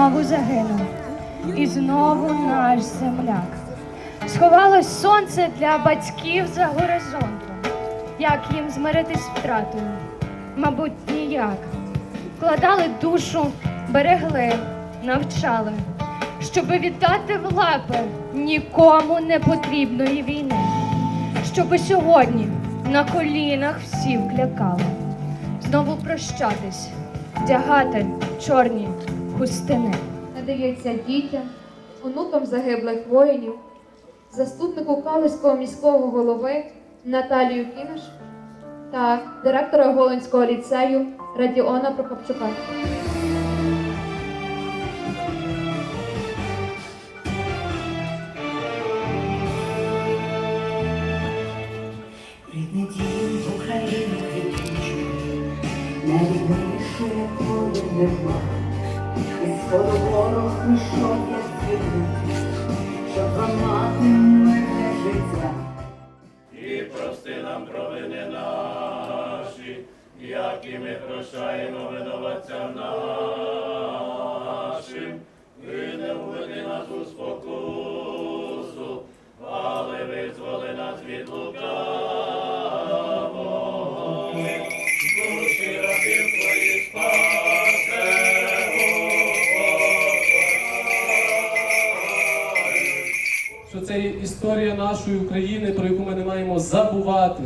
знову загинув, і знову наш земляк. Сховалось сонце для батьків за горизонтом. Як їм змиритись втратою? Мабуть, ніяк. Вкладали душу, берегли, навчали, щоби віддати в лапи нікому не потрібної війни, щоби сьогодні на колінах всі вклякали, знову прощатись, вдягати чорні хустини. надається дітям, онукам загиблих воїнів, заступнику Калицького міського голови Наталію Кінаш та директора Голинського ліцею Радіона Прокопчука. Рідний дім в Україну квітучу, найрідніше поле нема. І ворог прийшов, життя. І прости нам провини наші, як і ми прощаємо винуватцям нашим, і не введи нас у спокусу, але визволи нас від лукавого. Що це є історія нашої України, про яку ми не маємо забувати,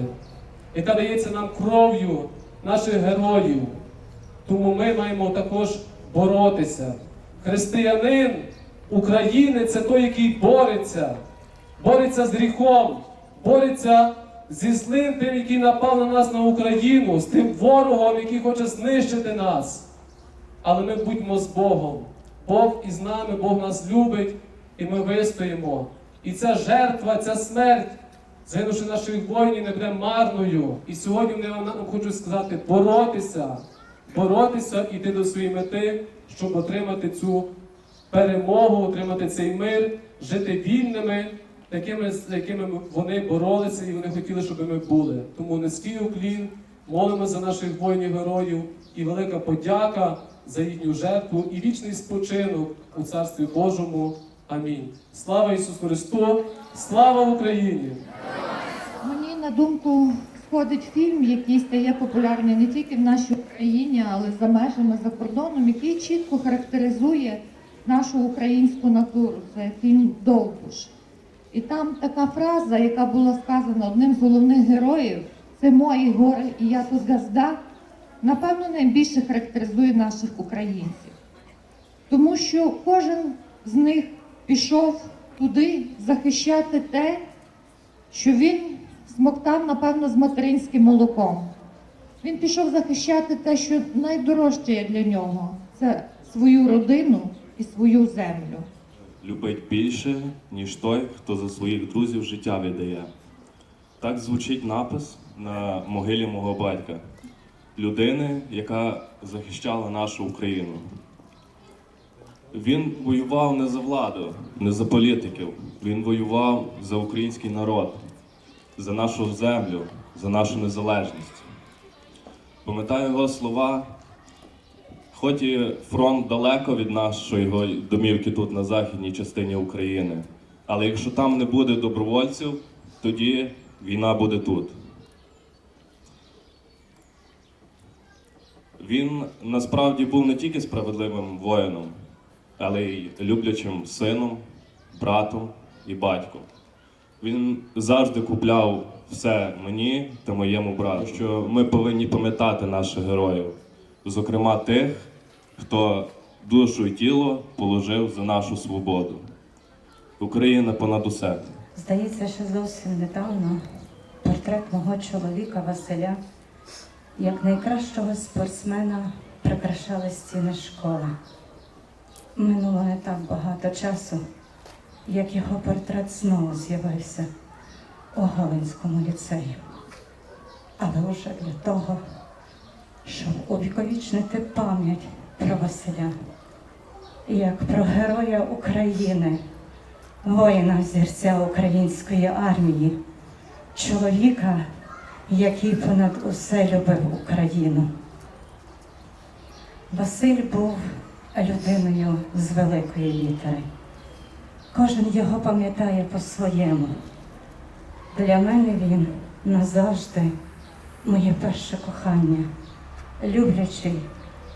яка дається нам кров'ю наших героїв. Тому ми маємо також боротися. Християнин України це той, який бореться, бореться з гріхом, бореться зі злим тим, який напав на нас на Україну, з тим ворогом, який хоче знищити нас. Але ми будьмо з Богом. Бог із нами, Бог нас любить, і ми вистоїмо. І ця жертва, ця смерть, загинувши наших воїнів, не буде марною. І сьогодні я вам хочу сказати: боротися, боротися, іти до своєї мети, щоб отримати цю перемогу, отримати цей мир, жити вільними, такими, з якими вони боролися, і вони хотіли, щоб ми були. Тому низький уклін, молимо за наших воїнів-героїв і велика подяка за їхню жертву і вічний спочинок у Царстві Божому. Амінь. Слава Ісусу Христу! Слава Україні! Мені на думку сходить фільм, який стає популярний не тільки в нашій Україні, але за межами за кордоном, який чітко характеризує нашу українську натуру. Це фільм Довбуш. І там така фраза, яка була сказана одним з головних героїв: це мої гори, і я тут газда, напевно, найбільше характеризує наших українців. Тому що кожен з них пішов туди захищати те, що він смоктав, напевно, з материнським молоком. Він пішов захищати те, що найдорожче є для нього це свою родину і свою землю. любить більше, ніж той, хто за своїх друзів життя віддає. Так звучить напис на могилі мого батька, людини, яка захищала нашу Україну. Він воював не за владу, не за політиків. Він воював за український народ, за нашу землю, за нашу незалежність. Пам'ятаю його слова, Хоч і фронт далеко від нашої домівки тут на західній частині України, але якщо там не буде добровольців, тоді війна буде тут. Він насправді був не тільки справедливим воїном, але й люблячим сином, братом і батьком. Він завжди купляв все мені та моєму брату, що ми повинні пам'ятати наших героїв, зокрема тих, хто душу і тіло положив за нашу свободу. Україна понад усе. Здається, що зовсім недавно портрет мого чоловіка Василя, як найкращого спортсмена, прикрашали стіни школи. Минуло не так багато часу, як його портрет знову з'явився у Галинському ліцеї. Але вже для того, щоб увіковічнити пам'ять про Василя, як про героя України, воїна зірця української армії, чоловіка, який понад усе любив Україну. Василь був людиною з великої літери. Кожен його пам'ятає по-своєму. Для мене він назавжди моє перше кохання, люблячий,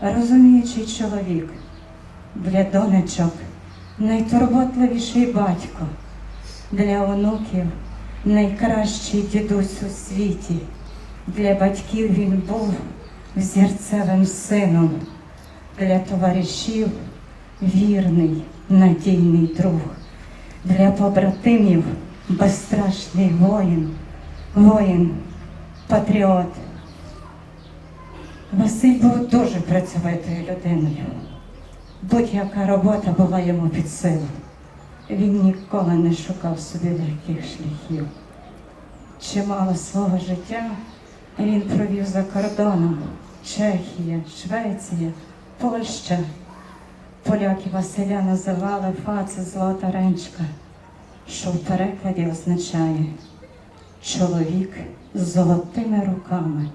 розуміючий чоловік, для донечок найтурботливіший батько, для онуків найкращий дідусь у світі. Для батьків він був взірцевим сином, для товаришів вірний, надійний друг, для побратимів безстрашний воїн, воїн, патріот. Василь був дуже працьовитою людиною. Будь-яка робота була йому під силу. Він ніколи не шукав собі легких шляхів. Чимало свого життя він провів за кордоном Чехія, Швеція, Польща. Поляки Василя називали фаце золота ренчка, що в перекладі означає чоловік з золотими руками.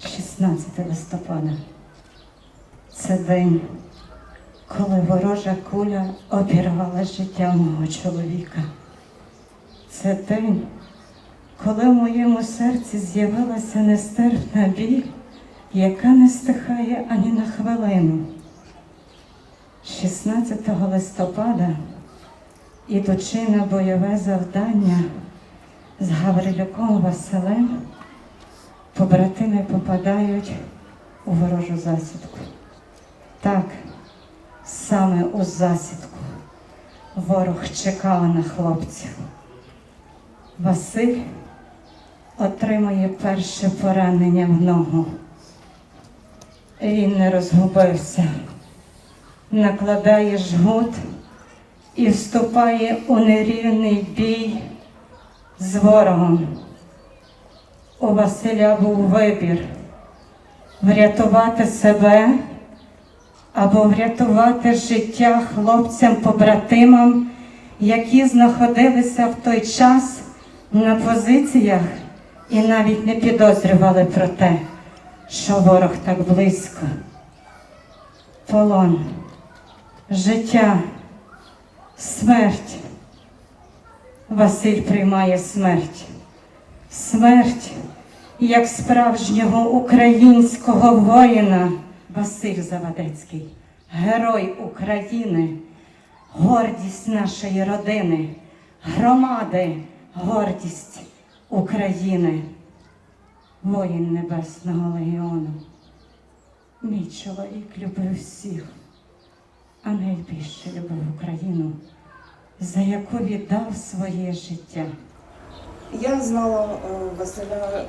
16 листопада. Це день, коли ворожа куля обірвала життя мого чоловіка. Це день, коли в моєму серці з'явилася нестерпна біль, яка не стихає ані на хвилину. 16 листопада, ідучи на бойове завдання з Гаврилюком Василем, побратими попадають у ворожу засідку. Так, саме у засідку ворог чекав на хлопців. Василь отримує перше поранення в ногу. Він не розгубився, накладає жгут і вступає у нерівний бій з ворогом. У Василя був вибір врятувати себе або врятувати життя хлопцям-побратимам, які знаходилися в той час на позиціях і навіть не підозрювали про те, що ворог так близько. Полон, життя, смерть. Василь приймає смерть. Смерть як справжнього українського воїна Василь Завадецький, герой України, гордість нашої родини, громади, гордість України, воїн Небесного Легіону. Мій чоловік любив всіх, а найбільше любив Україну, за яку віддав своє життя. Я знала е, Василя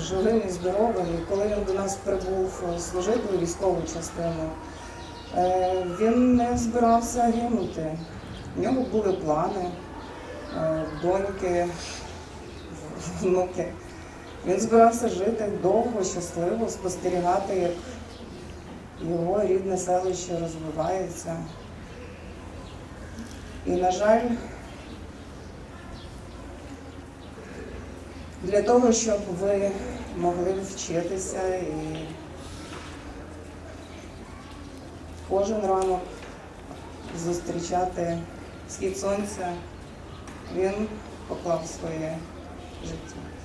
живим і здоровим, коли він до нас прибув е, служити у військову частину, е, він не збирався гинути. У нього були плани, доньки, внуки. Він збирався жити довго, щасливо, спостерігати, як його рідне селище розвивається. І, на жаль, для того, щоб ви могли вчитися і кожен ранок зустрічати схід сонця, він поклав своє життя.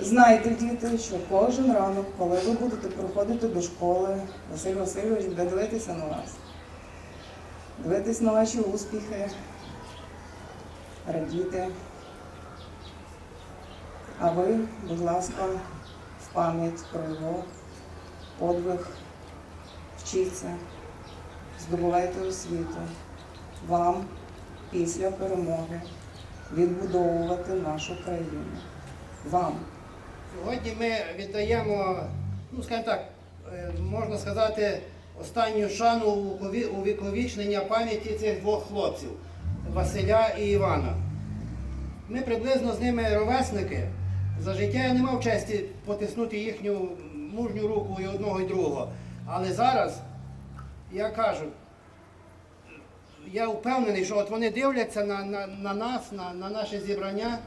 Знайте, діти, що кожен ранок, коли ви будете приходити до школи, Василь Васильович буде дивитися на вас, дивитися на ваші успіхи, радіти. А ви, будь ласка, в пам'ять про його подвиг, вчіться, здобувайте освіту. Вам після перемоги відбудовувати нашу країну. Вам. Сьогодні ми віддаємо, ну скажімо так, е, можна сказати, останню шану у увіковічнення пам'яті цих двох хлопців Василя і Івана. Ми приблизно з ними ровесники. За життя я не мав честі потиснути їхню мужню руку і одного, і другого. Але зараз я кажу, я впевнений, що от вони дивляться на, на, на нас, на, на наше зібрання,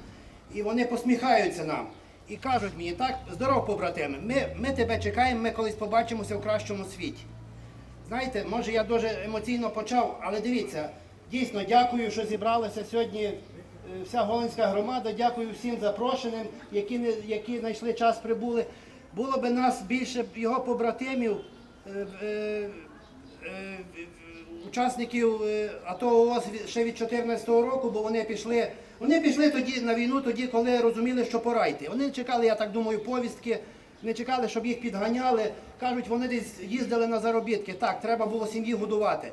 і вони посміхаються нам. І кажуть мені, так, здоров, побратими, ми, ми тебе чекаємо, ми колись побачимося в кращому світі. Знаєте, може я дуже емоційно почав, але дивіться, дійсно дякую, що зібралася сьогодні е, вся Голинська громада. Дякую всім запрошеним, які, які знайшли час прибули. Було би нас більше його побратимів, е, е, е, учасників е, АТО ООС ще від 2014 року, бо вони пішли. Вони пішли тоді на війну, тоді, коли розуміли, що пора йти. Вони чекали, я так думаю, повістки, не чекали, щоб їх підганяли. Кажуть, вони десь їздили на заробітки. Так, треба було сім'ї годувати.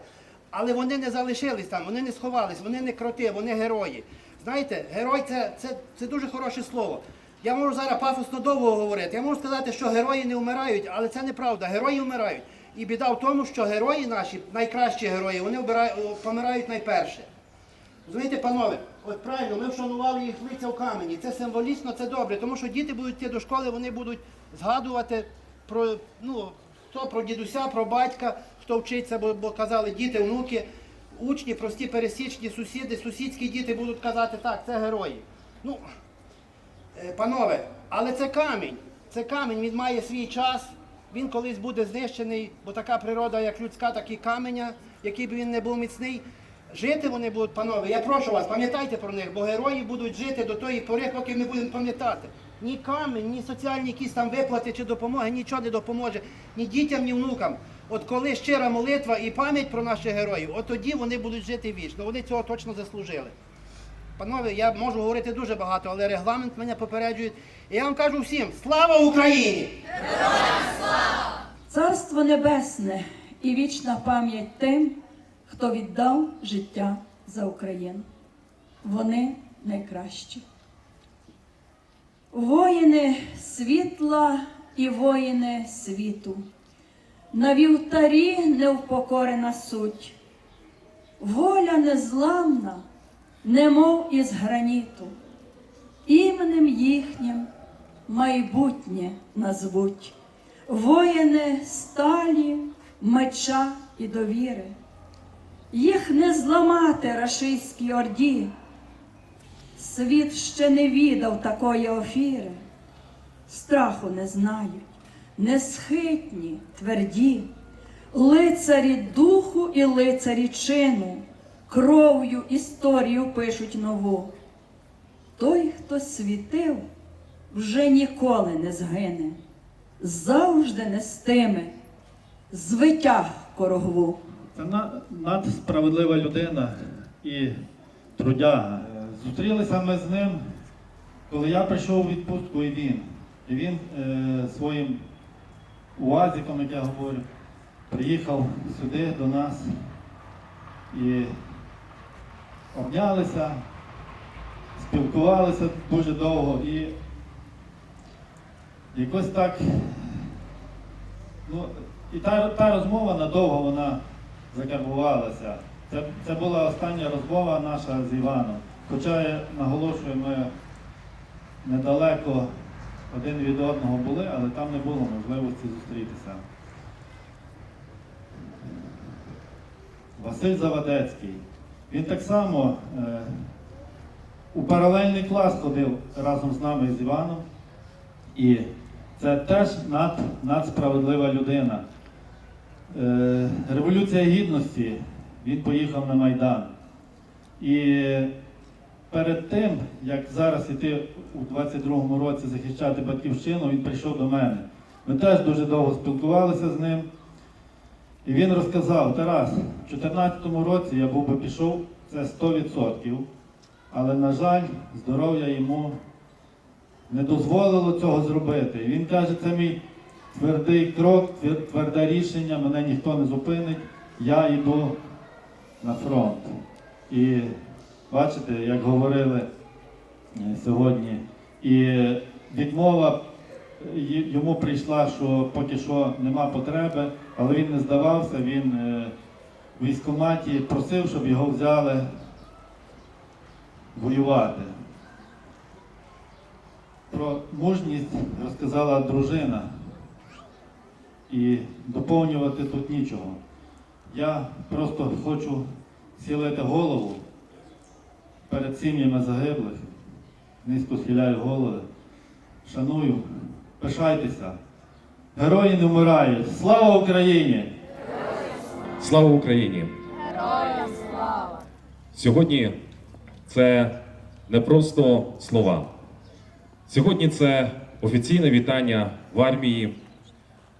Але вони не залишились там, вони не сховались, вони не кроти, вони герої. Знаєте, герой це, це, це дуже хороше слово. Я можу зараз пафосно довго говорити. Я можу сказати, що герої не вмирають, але це неправда. Герої вмирають. І біда в тому, що герої наші, найкращі герої, вони помирають найперше. Розумієте, панове, от правильно, ми вшанували їх лиця в камені. Це символічно, це добре, тому що діти будуть йти до школи, вони будуть згадувати про, ну, хто про дідуся, про батька, хто вчиться, бо, бо казали діти, внуки, учні, прості пересічні сусіди, сусідські діти будуть казати, так, це герої. Ну, Е, Панове, але це камінь. Це камінь, він має свій час, він колись буде знищений, бо така природа, як людська, так і каменя, який би він не був міцний. Жити вони будуть, панове, я прошу вас, пам'ятайте про них, бо герої будуть жити до тої пори, поки ми будемо пам'ятати. Ні камінь, ні соціальні якісь там виплати чи допомоги, нічого не допоможе ні дітям, ні внукам. От коли щира молитва і пам'ять про наших героїв, от тоді вони будуть жити вічно. Вони цього точно заслужили. Панове, я можу говорити дуже багато, але регламент мене попереджує. І я вам кажу всім: слава Україні! Царство Небесне і вічна пам'ять тим, хто віддав життя за Україну. Вони найкращі. Воїни світла і воїни світу. На вівтарі невпокорена суть. Воля незламна, немов із граніту. Іменем їхнім майбутнє назвуть. Воїни сталі, меча і довіри. Їх не зламати рашистській орді. Світ ще не відав такої офіри, страху не знають, несхитні, тверді, лицарі духу і лицарі чину, кров'ю історію пишуть нову. Той, хто світив, вже ніколи не згине, завжди нестиме звитяг корогву. Це надсправедлива людина і трудяга. Зустрілися ми з ним, коли я прийшов у відпустку і він. І він е, своїм уазиком, як я говорю, приїхав сюди до нас і обнялися, спілкувалися дуже довго і якось так Ну, і та, та розмова надовго вона закарбувалася. Це, це була остання розмова наша з Іваном. Хоча я наголошую, ми недалеко один від одного були, але там не було можливості зустрітися. Василь Завадецький. Він так само е, у паралельний клас ходив разом з нами з Іваном. І це теж над, надсправедлива людина. Е, Революція Гідності, він поїхав на Майдан. І перед тим, як зараз іти у 22-му році захищати батьківщину, він прийшов до мене. Ми теж дуже довго спілкувалися з ним. І він розказав, Тарас, в 2014 році я був би пішов, це 100%, але, на жаль, здоров'я йому не дозволило цього зробити. І він каже, це мій твердий крок, тверде рішення, мене ніхто не зупинить, я йду на фронт. І бачите, як говорили е, сьогодні, і відмова е, йому прийшла, що поки що нема потреби, але він не здавався, він е, в військкоматі просив, щоб його взяли воювати. Про мужність розказала дружина. І доповнювати тут нічого. Я просто хочу сілити голову перед сім'ями загиблих, низько схиляю голови, шаную. Пишайтеся. Герої не вмирають. Слава Україні! Слава Україні! Героям слава! Сьогодні це не просто слова. Сьогодні це офіційне вітання в армії.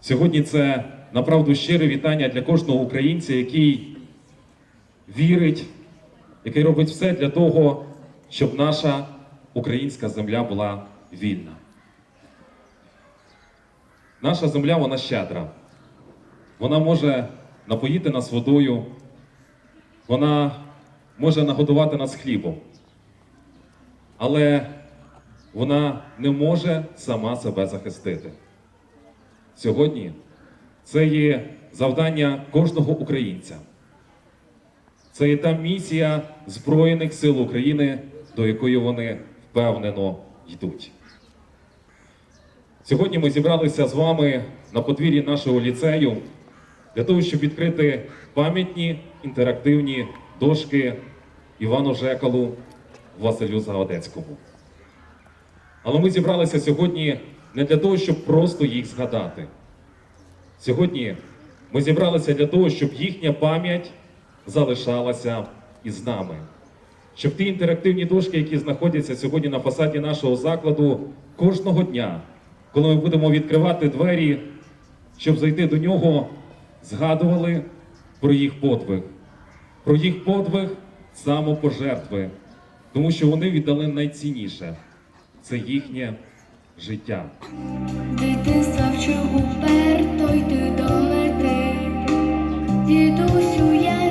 Сьогодні це направду щире вітання для кожного українця, який вірить, який робить все для того, щоб наша українська земля була вільна. Наша земля вона щедра. Вона може напоїти нас водою, вона може нагодувати нас хлібом. Але вона не може сама себе захистити. Сьогодні це є завдання кожного українця. Це є та місія Збройних сил України, до якої вони впевнено йдуть. Сьогодні ми зібралися з вами на подвір'ї нашого ліцею для того, щоб відкрити пам'ятні інтерактивні дошки Івану Жекалу Василю Загодецькому. Але ми зібралися сьогодні не для того, щоб просто їх згадати. Сьогодні ми зібралися для того, щоб їхня пам'ять залишалася із нами. Щоб ті інтерактивні дошки, які знаходяться сьогодні на фасаді нашого закладу, кожного дня, коли ми будемо відкривати двері, щоб зайти до нього, згадували про їх подвиг, про їх подвиг самопожертви, тому що вони віддали найцінніше це їхнє життя. Дитинства вчив уперто йти до мети. Дідусю, я